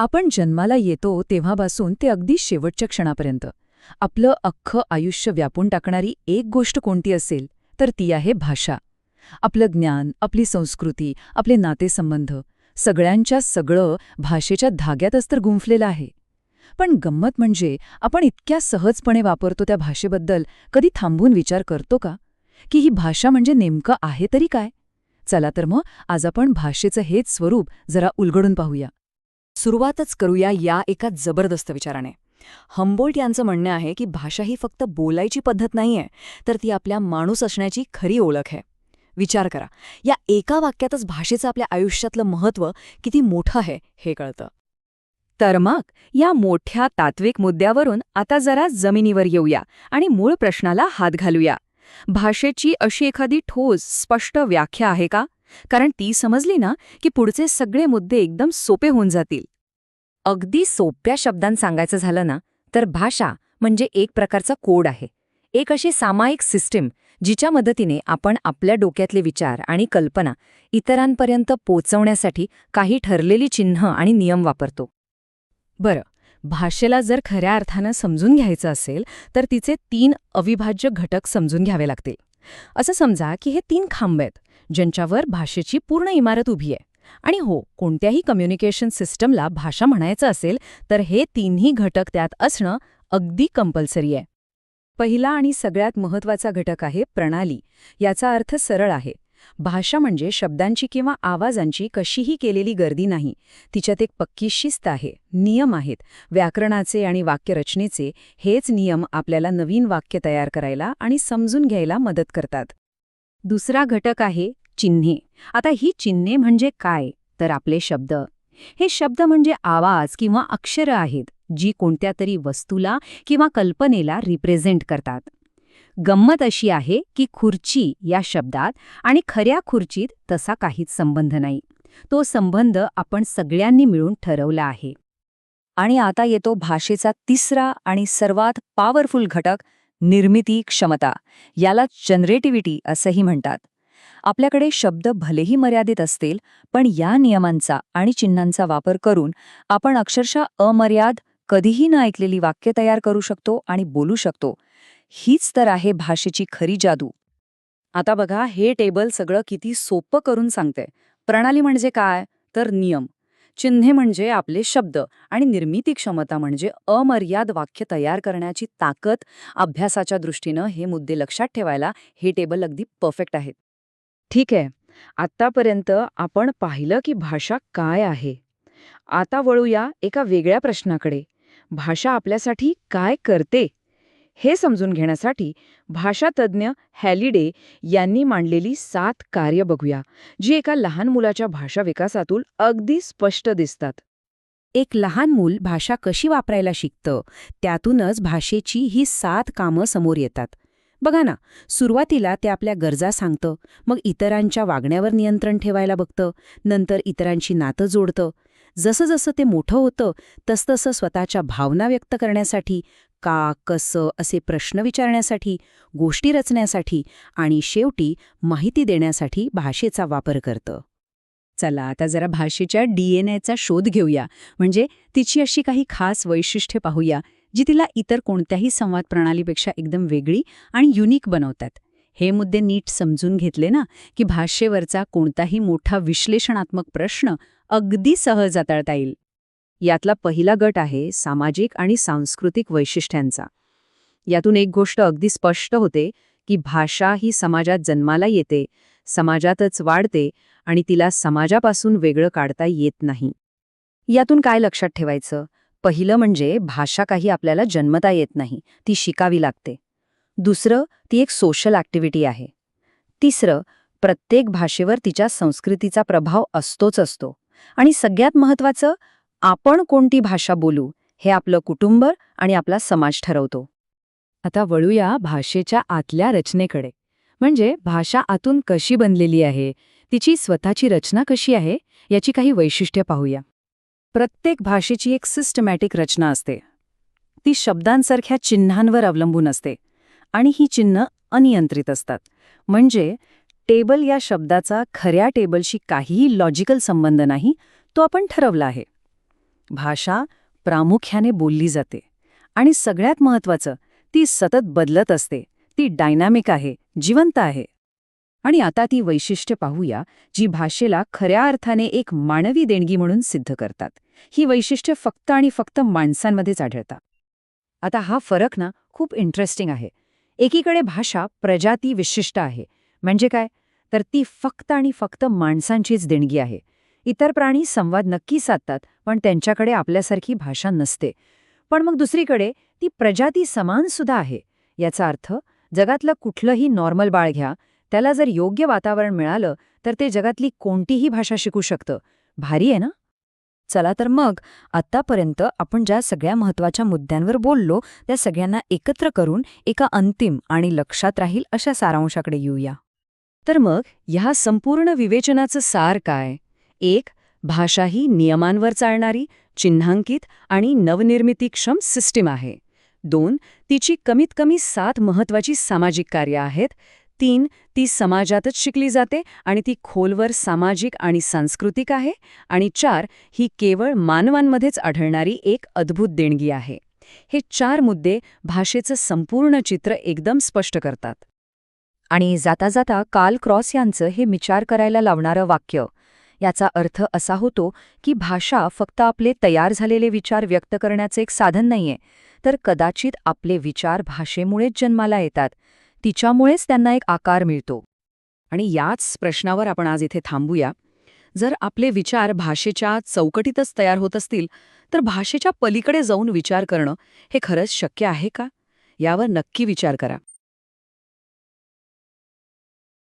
आपण जन्माला येतो तेव्हापासून ते अगदी शेवटच्या क्षणापर्यंत. आपलं अख्खं आयुष्य व्यापून टाकणारी एक गोष्ट कोणती असेल तर ती आहे भाषा. आपलं ज्ञान आपली संस्कृती आपले नातेसंबंध सगळ्यांच्या सगळं भाषेच्या धाग्यातच तर गुंफलेलं आहे. पण गंमत म्हणजे आपण इतक्या सहजपणे वापरतो त्या भाषेबद्दल कधी थांबून विचार करतो का? की ही भाषा म्हणजे नेमकं आहे तरी काय? चला तर मग आज आपण भाषेचं हेच स्वरूप जरा उलगडून पाहूया. सुरुवातच करूया या एका जबरदस्त विचाराने. हंबोल्ट यांचं म्हणणं आहे की भाषा ही फक्त बोलायची पद्धत नाहीये तर ती आपल्या माणूस असण्याची खरी ओळख आहे. विचार करा या एका वाक्यातच भाषेचं आपल्या आयुष्यातलं महत्त्व किती मोठं आहे हे कळतं. तर मग या मोठ्या तात्विक मुद्द्यावरून आता जरा जमिनीवर येऊया आणि मूळ प्रश्नाला हात घालूया. भाषेची अशी एखादी ठोस स्पष्ट व्याख्या आहे का? कारण ती समजली ना की पुढचे सगळे मुद्दे एकदम सोपे होऊन जातील. अगदी सोप्या शब्दांत सांगायचं झालं ना तर भाषा म्हणजे एक प्रकारचा कोड आहे. एक अशी सामायिक सिस्टीम जिच्या मदतीने आपण आपल्या डोक्यातले विचार आणि कल्पना इतरांपर्यंत पोचवण्यासाठी काही ठरलेली चिन्ह आणि नियम वापरतो. बरं भाषेला जर खऱ्या अर्थानं समजून घ्यायचं असेल तर तिचे तीन अविभाज्य घटक समजून घ्यावे लागतील. असं समजा की हे तीन खांब आहेत. ज्यांच्यावर भाषेची पूर्ण इमारत उभी आहे. आणि हो कोणत्याही कम्युनिकेशन सिस्टमला भाषा म्हणायचं असेल तर हे तिन्ही घटक त्यात असणं अगदी कंपल्सरी आहे. पहिला आणि सगळ्यात महत्त्वाचा घटक आहे प्रणाली. याचा अर्थ सरळ आहे. भाषा म्हणजे शब्दांची किंवा आवाजांची कशीही केलेली गर्दी नाही. तिच्यात एक पक्की शिस्त आहे. नियम आहेत. व्याकरणाचे आणि वाक्यरचनेचे हेच नियम आपल्याला नवीन वाक्य तयार करायला आणि समजून घ्यायला मदत करतात. दुसरा घटक आहे चिन्हे. आता ही चिन्हे म्हणजे काय? तर आपले शब्द. हे शब्द म्हणजे आवाज किंवा अक्षरं आहेत जी कोणत्या तरी वस्तूला किंवा कल्पनेला रिप्रेझेंट करतात. गंमत अशी आहे की खुर्ची या शब्दात आणि खऱ्या खुर्चीत तसा काहीच संबंध नाही. तो संबंध आपण सगळ्यांनी मिळून ठरवला आहे. आणि आता येतो भाषेचा तिसरा आणि सर्वात पॉवरफुल घटक निर्मिती क्षमता. याला जनरेटिव्हिटी असंही म्हणतात. आपल्याकडे शब्द भलेही मर्यादित असतील पण या नियमांचा आणि चिन्हांचा वापर करून आपण अक्षरशः अमर्याद कधीही न ऐकलेली वाक्य तयार करू शकतो आणि बोलू शकतो. हीच तर आहे भाषेची खरी जादू. आता बघा हे टेबल सगळं किती सोपं करून सांगते प्रणाली म्हणजे काय? तर नियम. चिन्हे म्हणजे आपले शब्द आणि निर्मिती क्षमता म्हणजे अमर्याद वाक्य तयार करण्याची ताकद अभ्यासाच्या दृष्टीनं हे मुद्दे लक्षात ठेवायला हे टेबल अगदी परफेक्ट आहेत. ठीक आहे. आत्तापर्यंत आपण पाहिलं की भाषा काय आहे. आता वळूया एका वेगळ्या प्रश्नाकडे. भाषा आपल्यासाठी काय करते? हे समजून घेण्यासाठी भाषातज्ञ हॅलिडे यांनी मांडलेली सात कार्य बघूया जी एका लहान मुलाच्या भाषा विकासातून अगदी स्पष्ट दिसतात. एक लहान मूल भाषा कशी वापरायला शिकतं? त्यातूनच भाषेची ही सात कामं समोर येतात. बघा ना सुरुवातीला ते आपल्या गरजा सांगतं मग इतरांच्या वागण्यावर नियंत्रण ठेवायला बघतं नंतर इतरांशी नातं जोडतं. जसं जसं ते मोठं होतं तसतसं स्वतःच्या भावना व्यक्त करण्यासाठी का कसं असे प्रश्न विचारण्यासाठी गोष्टी रचण्यासाठी आणि शेवटी माहिती देण्यासाठी भाषेचा वापर करतं. चला आता जरा भाषेच्या डी डीएनएचा शोध घेऊया. म्हणजे तिची अशी काही खास वैशिष्ट्ये पाहूया. जी तिला इतर कोणत्याही संवाद प्रणालीपेक्षा एकदम वेगळी आणि युनिक बनवतात. हे मुद्दे नीट समजून घेतले ना की भाषेवरचा कोणताही मोठा विश्लेषणात्मक प्रश्न अगदी सहज हाताळता येईल. यातला पहिला गट आहे सामाजिक आणि सांस्कृतिक वैशिष्ट्यांचा. यातून एक गोष्ट अगदी स्पष्ट होते की भाषा ही समाजात जन्माला येते समाजातच वाढते आणि तिला समाजापासून वेगळं काढता येत नाही. यातून काय लक्षात ठेवायचं? पहिलं म्हणजे भाषा काही आपल्याला जन्मता येत नाही ती शिकावी लागते. दुसरं ती एक सोशल ॲक्टिव्हिटी आहे. तिसरं प्रत्येक भाषेवर तिच्या संस्कृतीचा प्रभाव असतोच असतो. आणि सगळ्यात महत्त्वाचं आपण कोणती भाषा बोलू हे आपलं कुटुंब आणि आपला समाज ठरवतो. आता वळूया भाषेच्या आतल्या रचनेकडे. म्हणजे भाषा आतून कशी बनलेली आहे तिची स्वतःची रचना कशी आहे याची काही वैशिष्ट्य पाहूया. प्रत्येक भाषेची एक सिस्टमॅटिक रचना असते. ती शब्दांसारख्या चिन्हांवर अवलंबून असते आणि ही चिन्ह अनियंत्रित असतात. म्हणजे टेबल या शब्दाचा खऱ्या टेबलशी काहीही लॉजिकल संबंध नाही तो आपण ठरवला आहे. भाषा प्रामुख्याने बोलली जाते आणि सगळ्यात महत्वाचं ती सतत बदलत असते. ती डायनॅमिक आहे जिवंत आहे. आणि आता ती वैशिष्ट्य पाहूया जी भाषेला खऱ्या अर्थाने एक मानवी देणगी म्हणून सिद्ध करतात. ही वैशिष्ट्य फक्त आणि फक्त माणसांमध्येच आढळतात आता हा फरक ना खूप इंटरेस्टिंग आहे. एकीकडे भाषा प्रजाती विशिष्ट आहे. म्हणजे काय? तर ती फक्त आणि फक्त माणसांचीच देणगी आहे. इतर प्राणी संवाद नक्की साधतात पण त्यांच्याकडे आपल्यासारखी भाषा नसते. पण मग दुसरीकडे ती प्रजाती समान सुद्धा आहे. याचा अर्थ जगातलं कुठलंही नॉर्मल बाळ घ्या त्याला जर योग्य वातावरण मिळालं तर ते जगातली कोणतीही भाषा शिकू शकतं. भारी आहे ना? चला तर मग आत्तापर्यंत आपण ज्या सगळ्या महत्त्वाच्या मुद्द्यांवर बोललो त्या सगळ्यांना एकत्र करून एका अंतिम आणि लक्षात राहील अशा सारांशाकडे येऊया. तर मग ह्या संपूर्ण विवेचनाचं सार काय? एक भाषा ही नियमांवर चालणारी चिन्हांकित आणि नवनिर्मितीक्षम सिस्टीम आहे. दोन तिची कमीत कमी सात महत्वाची सामाजिक कार्य आहेत. तीन ती समाजातच शिकली जाते आणि ती खोलवर सामाजिक आणि सांस्कृतिक आहे. आणि चार ही केवळ मानवांमध्येच आढळणारी एक अद्भुत देणगी आहे. हे चार मुद्दे भाषेचं संपूर्ण चित्र एकदम स्पष्ट करतात. आणि जाता जाता काल क्रॉस यांचं हे विचार करायला लावणारं वाक्य याचा अर्थ असा होतो की भाषा फक्त आपले तयार झालेले विचार व्यक्त करण्याचे एक साधन नाहीये तर कदाचित आपले विचार भाषेमुळेच जन्माला येतात. तिच्यामुळेच त्यांना एक आकार मिळतो. आणि याच प्रश्नावर आपण आज इथे थांबूया. जर आपले विचार भाषेच्या चौकटीतच तयार होत असतील तर भाषेच्या पलीकडे जाऊन विचार करणं हे खरंच शक्य आहे का? यावर नक्की विचार करा.